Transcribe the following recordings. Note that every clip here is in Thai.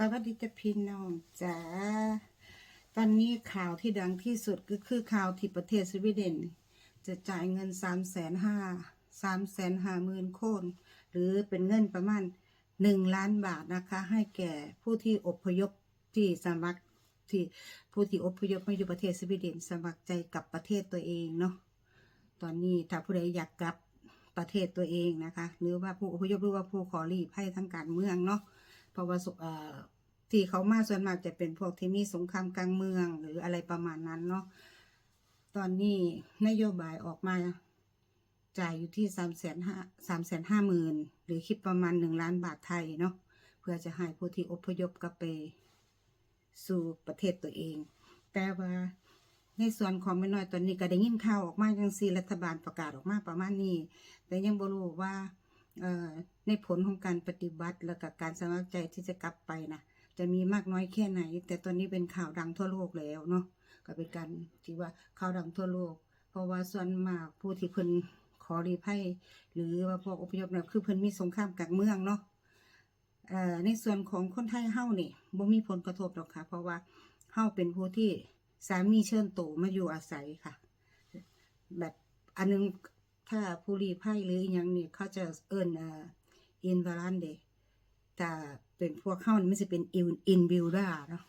สวัสดีจ้าพี่น้องจ้าตอนนี้ข่าวที่ดังที่สุดก็คือข่าวที่ประเทศสวีเดน จะจ่ายเงินสามแสนห้าสามแสนห้าหมื่นโคนหรือเป็นเงินประมาณหนึ่งล้านบาทนะคะ ให้แก่ผู้ที่อพยพที่สมัครที่ผู้ที่อพยพมาอยู่ประเทศสวีเดน สมัครใจกับประเทศตัวเองเนาะตอนนี้ถ้าผู้ใดอยากกลับประเทศตัวเองนะคะ หรือว่าผู้อพยพหรือว่าผู้ขอรีภัยทางการเมืองเนาะ เพราะว่าสุที่เขามาส่วนมากจะเป็นพวกที่มีสงครามกลางเมืองหรืออะไรประมาณนั้นเนาะตอนนี้นโยบายออกมาจ่ายอยู่ที่สามแสนห้าสามแสนห้าหมื่นหรือคิดประมาณหนึ่งล้านบาทไทยเนาะเพื่อจะให้ผู้ที่อพยพกลับไปสู่ประเทศตัวเอง แต่ว่าในส่วนของไม่น้อยตอนนี้ก็ได้ยินข่าวออกมาจังซีรัฐบาลประกาศออกมาประมาณนี้ แต่ยังบ่รู้ว่า ในผลของการปฏิบัติแล้วก็การสมัครใจที่จะกลับไปนะจะมีมากน้อยแค่ไหน แต่ตอนนี้เป็นข่าวดังทั่วโลกแล้วเนาะก็เป็นการที่ว่าข่าวดังทั่วโลก เพราะว่าส่วนมากผู้ที่เพิ่นขอรีภัยหรือว่าพวกอพยพเนี่ยคือเพิ่นมีสงครามกลางเมืองเนาะในส่วนของคนไทยเฮ้านี่บ่มีผลกระทบหรอกค่ะ เพราะว่าเฮ้าเป็นผู้ที่สามีเชิญโตมาอยู่อาศัยค่ะ แบบอันนึง ถ้าผู้รีภัยหรืออหยังนี่เขาจะเอิ้นเอ่ออินวารันเดแต่เป็นพวกเข้านี่มันจะเป็นอินอินบิลดาเนาะ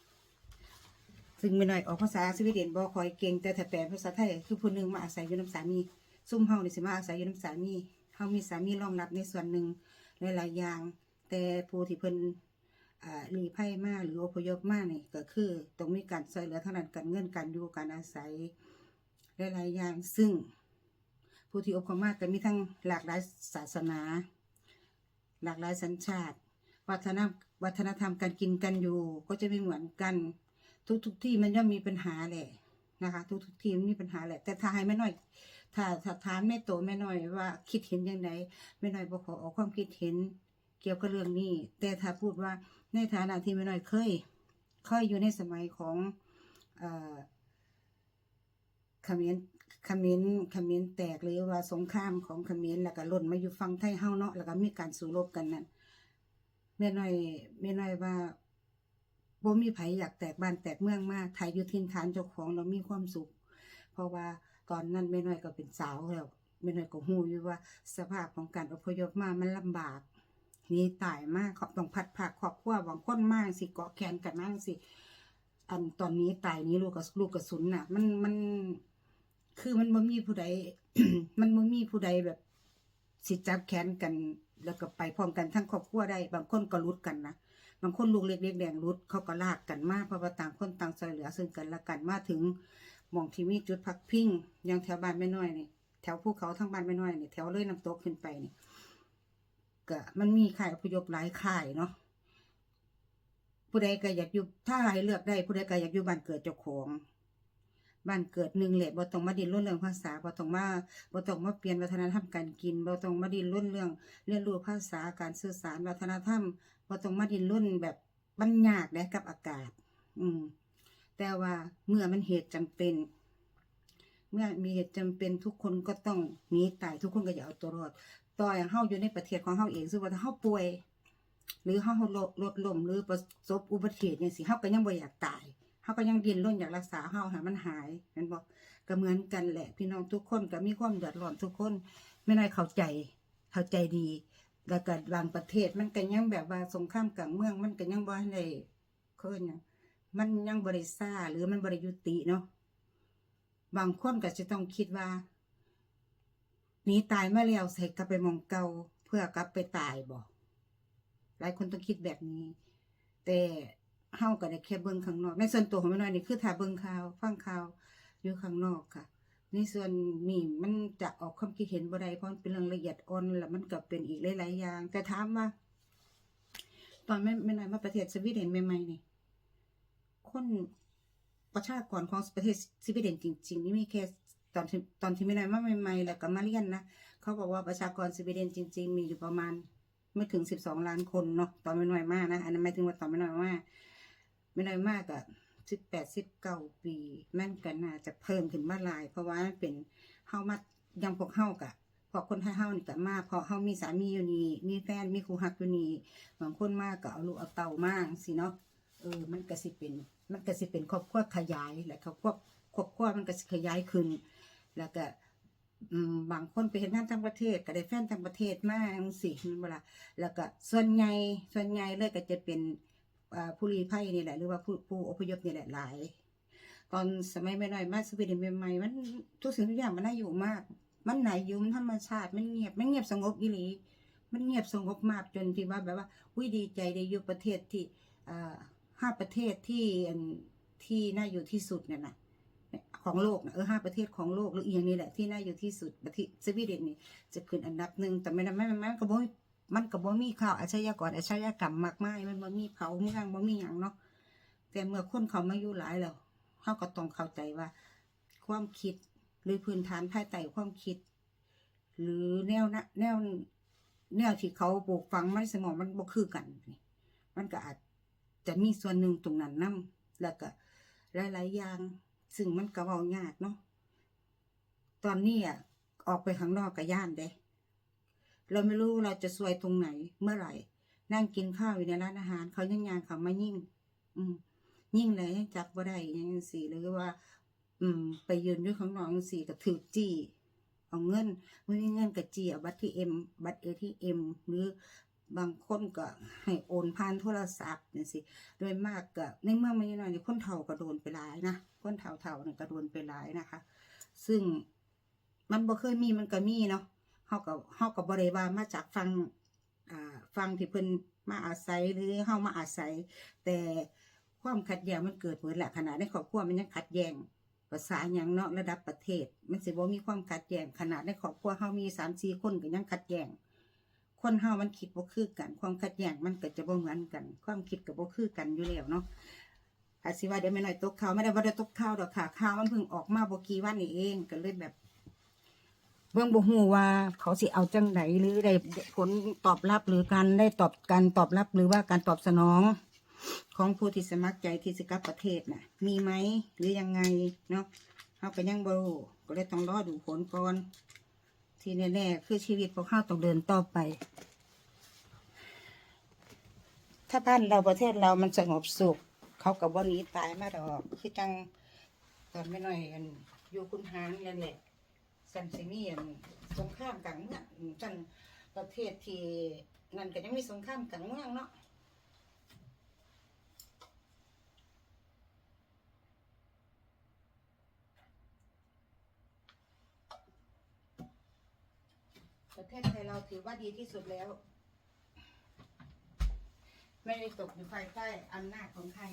ซึ่งไม่น้อยออกภาษาสวีเดนบ่คอยเก่งแต่ถ้าแปลภาษาไทยคือผู้หนึ่งมาอาศัยอยู่น้ำสามี ซุ่มเฮานี่สิมาอาศัยอยู่น้ำสามีเฮามีสามีรองรับในส่วนหนึ่งหลายๆอย่าง แต่ผู้ที่เพิ่นอ่ารีภัยมากหรืออพยพมากนี่ก็คือต้องมีการช่วยเหลือทางด้านการเงินการอยู่การอาศัยหลายๆอย่างซึ่ง ผู้ที่อบรมมาก็มีทั้งหลากหลายศาสนา หลากหลายสัญชาติ วัฒนธรรมวัฒนธรรมการกินกันอยู่ ก็จะไม่เหมือนกัน ทุกๆที่มันย่อมมีปัญหาแหละนะคะ ทุกๆที่มันมีปัญหาแหละ แต่ถ้าให้แม่น้อย ถ้าถ้าถามแม่โตแม่น้อยว่าคิดเห็นยังไงแม่น้อยบอกขอออกความคิดเห็นเกี่ยวกับเรื่องนี้ แต่ถ้าพูดว่าในฐานะที่แม่น้อยเคย เคยอยู่ในสมัยของเอ่อขมรเขมรเขมรแตกหรือว่าสงครามของขมรแล้วก็ล่นมาอยู่ฝั่งไทยเฮาเนาะแล้วก็มีการสู้รบกันนั่นแม่น้อยแม่น้อยว่าบ่มีไผอยากแตกบ้านแตกเมืองมาไทยอยู่ถิ่นฐานเจ้าของเรามีความสุข เพราะว่าตอนนั้นแม่น้อยก็เป็นสาวแล้วแม่น้อยก็ฮู้อยู่ว่าสภาพของการอพยพมามันลำบากนี่ตายมากขอบต้องพัดภาคครอบครัวบางคนมากสิเกาะแขนกันมากสิ อันตอนนี้ตายนี้ลูกกับลูกกระสุนน่ะ มันมัน คือมันบ่มีผู้ใด มันบ่มีผู้ใดแบบ สิจับแขนกัน แล้วก็ไปพร้อมกันทั้งครอบครัวได้ บางคนก็รุดกันนะบางคนลูกเล็กเล็กแดงรุดเขาก็ลากกันมาเพราะว่าต่างคนต่างช่วยเหลือซึ่งกันและกันมาถึงมองที่มีจุดพักพิงอย่างแถวบ้านแม่น้อยนี่แถวภูเขาทั้งบ้านแม่น้อยนี่แถวเลยน้ำตกขึ้นไปนี่ก็มันมีข่ายอพยพหลายข่ายเนาะผู้ใดก็อยากอยู่ถ้าให้เลือกได้ ผู้ใดก็อยากอยู่บ้านเกิดเจ้าของ บ้านเกิดหนึ่งแหละบ่ต้องมาดิ้นรุ่นเรื่องภาษาบ่ต้องมาบ่ต้องมาเปลี่ยนวัฒนธรรมการกินบ่ต้องมาดิ้นรุ่นเรื่องเรียนรู้ภาษาการสื่อสารวัฒนธรรมบ่ต้องมาดิ้นรุ่นแบบมันยากนะกับอากาศ อืม แต่ว่าเมื่อมันเหตุจำเป็น เมื่อมีเหตุจำเป็นทุกคนก็ต้องหนีตายทุกคนก็อย่าเอาตัวรอดต่ออย่างเฮาอยู่ในประเทศของเฮาเองซึ่งว่าถ้าเฮาป่วย หรือเฮาลดลดลมหรือประสบอุบัติเหตุอย่างสิเฮาก็ยังบ่อยากตาย เฮาก็ยังดิ้นรนอยากรักษาเฮาห้มันหายแม่นบ่ก็เหมือนกันแหละ พี่น้องทุกคนก็มีความเดือดร้อนทุกคนไม่น้อยเข้าใจเข้าใจดี แล้วก็บางประเทศมันก็ยังแบบว่าสงครามกลางเมืองมันก็ยังบ่ได้เคินหยังมันยังบ่ได้ซ่าหรือมันบ่ได้ยุติเนาะบางคนก็จะต้องคิดว่าหนีตายมาแล้วใส่กลับไปมองเกาเพื่อกลับไปตายบ่หลายคนต้องคิดแบบนี้ แต่ เฮาก็ได้แค่เบิ่งข้างนอกในส่วนตัวของแม่น้อยนี่คือถ้าเบิ่งข่าวฟังข่าวอยู่ข้างนอกค่ะ ในส่วนนี้มันจะออกความคิดเห็นบ่ได้เพราะมันเป็นเรื่องละเอียดอ่อนแล้วมันก็เป็นอีกหลายๆอย่าง แต่ถามว่า ตอนแม่แม่น้อยมาประเทศสวีเดนใหม่ๆนี่คนประชากรของประเทศสวีเดนจริง ๆ นี่มีแค่ตอนที่ตอนที่แม่น้อยมาใหม่ๆแล้วก็มาเรียนนะเขาบอกว่าประชากรสวีเดนจริง ๆ มีอยู่ประมาณไม่ถึงสิบสองล้านคนเนาะตอนไม่น้อยมากนะอันนั้นหมายถึงว่าตอนไม่น้อยมาก ไม่น้อยมากอะสิบแปดสิบเก้าปีแม่นกันน่าจะเพิ่มขึ้นมาหลาย เพราะว่ามันเป็นเฮามายังพวกเฮากะพราะคนไทยเฮานี่ก็มาพราะเฮามีสามีอยู่นี่มีแฟนมีคู่ฮักอยู่นี่บางคนมากก็เอาลูกเอาเต่ามากสิเนาะเออมันก็สิเป็นมันก็สิเป็นครอบครัวขยายและครอบครัวครอบครัวมันก็สิขยายขึ้น แล้วก็บางคนไปเห็นงานต่างประเทศ ก็ได้แฟนต่างประเทศมาจังซี่แม่นบ่ล่ะแล้วก็ส่วนใหญ่ส่วนใหญ่เลยก็จะเป็น ผู้ลี้ภัยนี่แหละ หรือว่าผู้ผู้อพยพนี่แหละหลาย ตอนสมัยไม่น้อยมาสวีเดนใหม่ๆมันทุกสิ่งทุกอย่างมันน่าอยู่มาก มันไหนอยู่มันธรรมชาติมันเงียบมันเงียบสงบอีหลีมันเงียบสงบมากจนที่ว่าแบบว่าอุ้ยดีใจได้อยู่ประเทศที่ห้าประเทศที่ที่น่าอยู่ที่สุดเนี่ยนะของโลกนะเออห้าประเทศของโลกหรืออีย่างนี้แหละที่น่าอยู่ที่สุดประเทศสวีเดนนี่จะขึ้นอันดับหนึ่งแต่ไม่ได้ไม่ไม่ก็บ่ มันก็บ่มีข่าวอาชญากรอาชญากรรมมากมายมันบ่มีเผาเมืองบ่มีหยังเนาะแต่เมื่อคนเขามาอยู่หลายแล้วเขาก็ต้องเข้าใจว่า ความคิดหรือพื้นฐานภายใต้ความคิด หรือแนวนะแนวแนวที่เขาปลูกฝังมันสมองมันบ่คือกันมันก็อาจจะมีส่วนหนึ่งตรงนั้นนํแล้วก็หลายๆอย่างซึ่งมันก็เว้ายากเนาะตอนนี้อะออกไปข้างนอกก็ย่านเด้ เราไม่รู้เราจะซวยตรงไหนเมื่อไหร่ นั่งกินข้าวอยู่ในร้านอาหาร เขายังยางเขามายิ่ง อืม ยิ่งเลยจับบ่ได้อยังจังซี่หรือว่า อืม ไปยืนด้วยข้างนอกจังซี่ก็ถือจี้เอาเงินไม่มีเงินก็จี้เอาบัตรทีเอ็มบัตรเอทีเอ็มหรือบางคนก็ให้โอนผ่านโทรศัพท์นี่สิโดยมากก็ในเมืองไม่น้อยนี่คนเฒ่าก็โดนไปหลายนะคนเฒ่าเฒ่านี่ก็โดนไปหลายนะคะ ซึ่งมันบ่เคยมีมันก็มีเนาะ เฮาก็เฮาก็บ่ได้ว่ามาจากฟังอ่าฟังที่เพิ่นมาอาศัยหรือเฮามาอาศัย แต่ความขัดแย้งมันเกิดเหมือนแหละขนาดในครอบครัวมันยังขัดแย้งภาษาอย่างเนาะระดับประเทศ มันสิบ่มีความขัดแย้งขนาดในครอบครัวเฮามีสามสี่คนก็ยังขัดแย้งคนเฮามันคิดบ่คือกัน ความขัดแย้งมันก็จะบ่เหมือนกัน ความคิดก็บ่คือกันอยู่แล้วเนาะอาจสิว่าเดี๋ยวไม่น้อยตกข่าวไม่ได้ว่าได้ตกข่าวดอกค่ะข่าวมันเพิ่งออกมาบ่กี่วันนี้เองก็เลยแบบ เบิ่งบ่ฮู้ว่าเขาสิเอาจังไดหรือได้ผลตอบรับหรือการได้ตอบการตอบรับหรือว่าการตอบสนอง ของผู้ที่สมัครใจที่จะกลับประเทศน่ะ มีไหมหรือยังไงเนาะเฮาก็ยังบ่รู้ก็เลยต้องรอดูผลก่อนที่แน่ๆคือชีวิตพวกเขาต้องเดินต่อไป ถ้าบ้านเราประเทศเรามันสงบสุข เขากับวันนี้ตายมาดอก คือจังตอนไม่น้อยอันอยู่คุณหางนั่นแหละ สันสิมีอันสงครามกลางเมืองจังประเทศที่นั่นก็ยังมีสงครามกลางเมืองเนาะประเทศไทยเราถือว่าดีที่สุดแล้ว ไม่ได้ตกอยู่ภายใต้อำนาจของใคร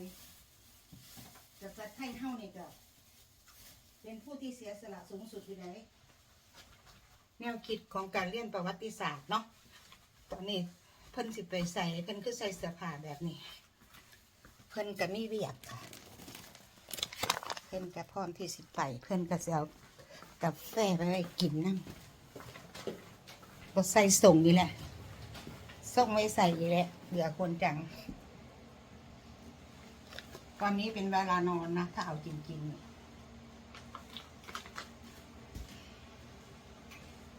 แต่ประเทศเท่านี่ก็เป็นผู้ที่เสียสละสูงสุดอยู่ไหน แนวคิดของการเรียนประวัติศาสตร์เนาะตอนนี้เพิ่นสิไปใส่เพิ่นคือใส่เสื้อผ้าแบบนี้ เพิ่นก็มีเวียกค่ะ เพิ่นก็พร้อมที่สิไป เพิ่นก็สิเอากาแฟไปให้กินนั่นก็ใส่ส่งนี่แหละส่งไม่ใส่นี่แหละเบื่อคนจังตอนนี้เป็นเวลานอนนะถ้าเอาจริงๆ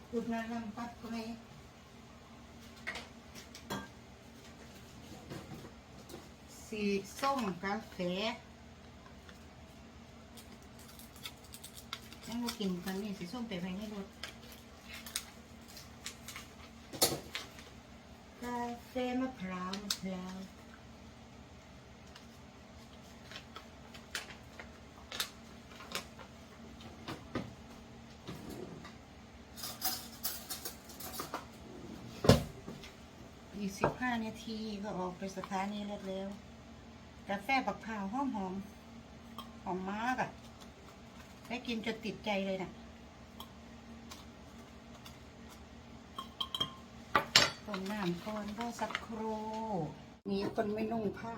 เนี่ยอุดนาลำปัดไปสีส้มกาแฟนั่งมากินกันนี่สีส้มไปไปให้รถกาแฟมะพร้าวมะพร้าวอีกสิบห้า นาทีก็ออกไปสถานีรถเร็วกาแฟบักพร้าวหอมหอมหอมมากอะ่ะได้กินจนติดใจเลยนะ่ะต้มน้ำก่อนก็สักครู่มีคนไม่นุ่งผ้า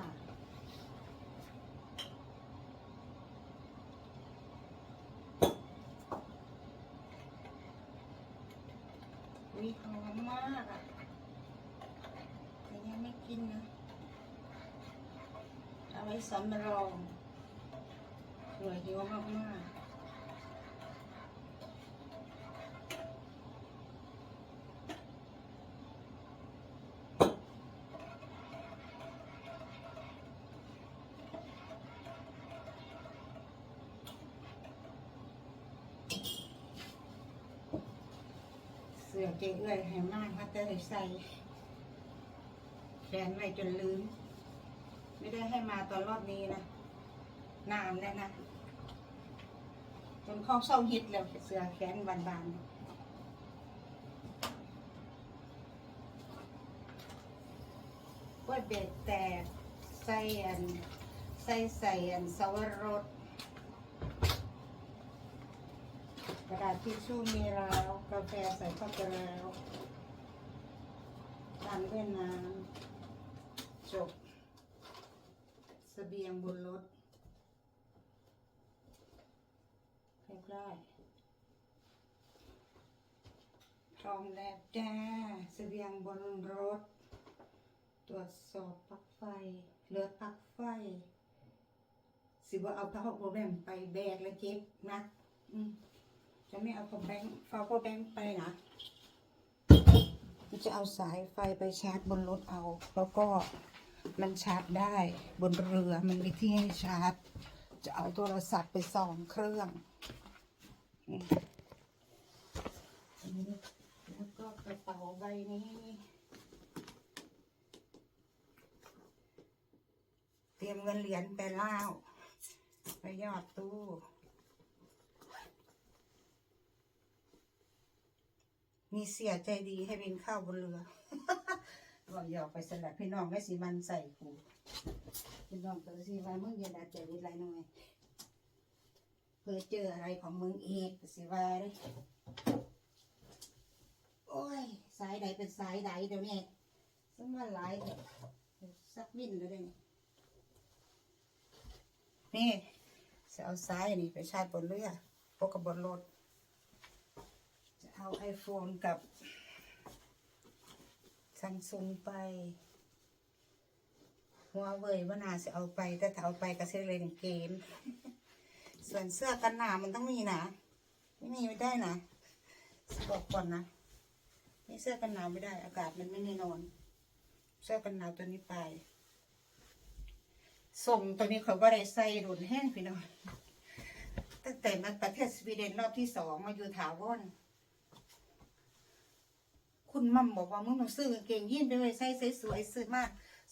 สำรองรวยหิวมากๆเสือเจ๊เอื้อยให้มากพัตเตอร์ใส่แฟนไว้จนลืม ไม่ได้ให้มาตอนรอบนี้นะ นานแล้วนะ จนข้าเศร้าฮิตแล้วเสือแขนบานๆว่าเบ็ดแตกใส่อันใส่ใส่อันสวรสกระดาษทิชชู่มีแล้ว กาแฟใส่เข้าไปแล้วตามด้วยน้ำจบ เสบียงบนรถเรียบร้อยพร้อมแล้วจ้าเสบียงบนรถ ตรวจสอบปลั๊กไฟเหลือปลั๊กไฟ สิว่าเอาพระโปรแกรมไปแบกแล้วเจ็บนักจะไม่เอาตัวแบงค์ฟาวแบงไปนะจะเอาสายไฟไปชาร์จบนรถเอา แล้วก็ มันชาร์จได้บนเรือมันมีที่ให้ชาร์จ จะเอาโทรศัพท์ไปสองเครื่อง แล้วก็กระเป๋าใบนี้ เตรียมเงินเหรียญไปเล่าไปยอดตู้มีเสียใจดีให้บินข้าวบนเรือ บอกหยอกไปสลัดพี่น้องไม่สีมันใส่กูพี่น้องตัวสีว่ามึงอย่าดัดใจดีไรหน่อยเพื่อเจออะไรของมึงอีกสิว่าเด้อโอ้ย สายใดเป็นสายใดเดี๋ยวนี้สมว่าหลายสักวินแล้วเดี๋ยนี้นี่จะเอาสายนี่ไปชาร์จบนเรือพกกับบนรถจะเอาไอโฟนกับ ซัมซุงไป หัวเว่ยว่านาจะเอาไป แต่ถ้าเอาไปก็จะเล่นเกม ส่วนเสื้อกันหนาวมันต้องมีนะไม่มีไม่ได้นะบอกก่อนนะนี่เสื้อกันหนาวไม่ได้ อากาศมันไม่แน่นอน เสื้อกันหนาวตัวนี้ไปส่งตัวนี้เขาก็ได้ใส่รุนแห้งพี่น้องตั้งแต่มาประเทศสวีเดนรอบที่สองมาอยู่ถาวร คุณมั่มบอกว่ามึงต้องซื้อกางเกงยีนไปเลยใส่สวยๆซื้อมา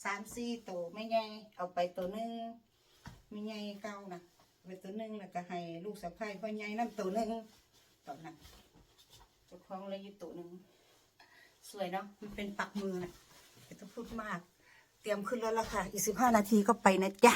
สามสี่ตัวไม่ใหญ่เอาไปตัวหนึงไม่ใหญ่เก่านะไปตัวหนึงแล้วก็ให้ลูกสะใภ้พ่อใหญ่น้ำตัวหนึงตอนนั้นเจ้าของเลยอยู่ตัวหนึงสวยเนาะมันเป็นปักมือนะไม่ต้องพูดมาก เตรียมขึ้นแล้วล่ะค่ะ อีกสิบห้านาทีก็ไปนะจ๊ะ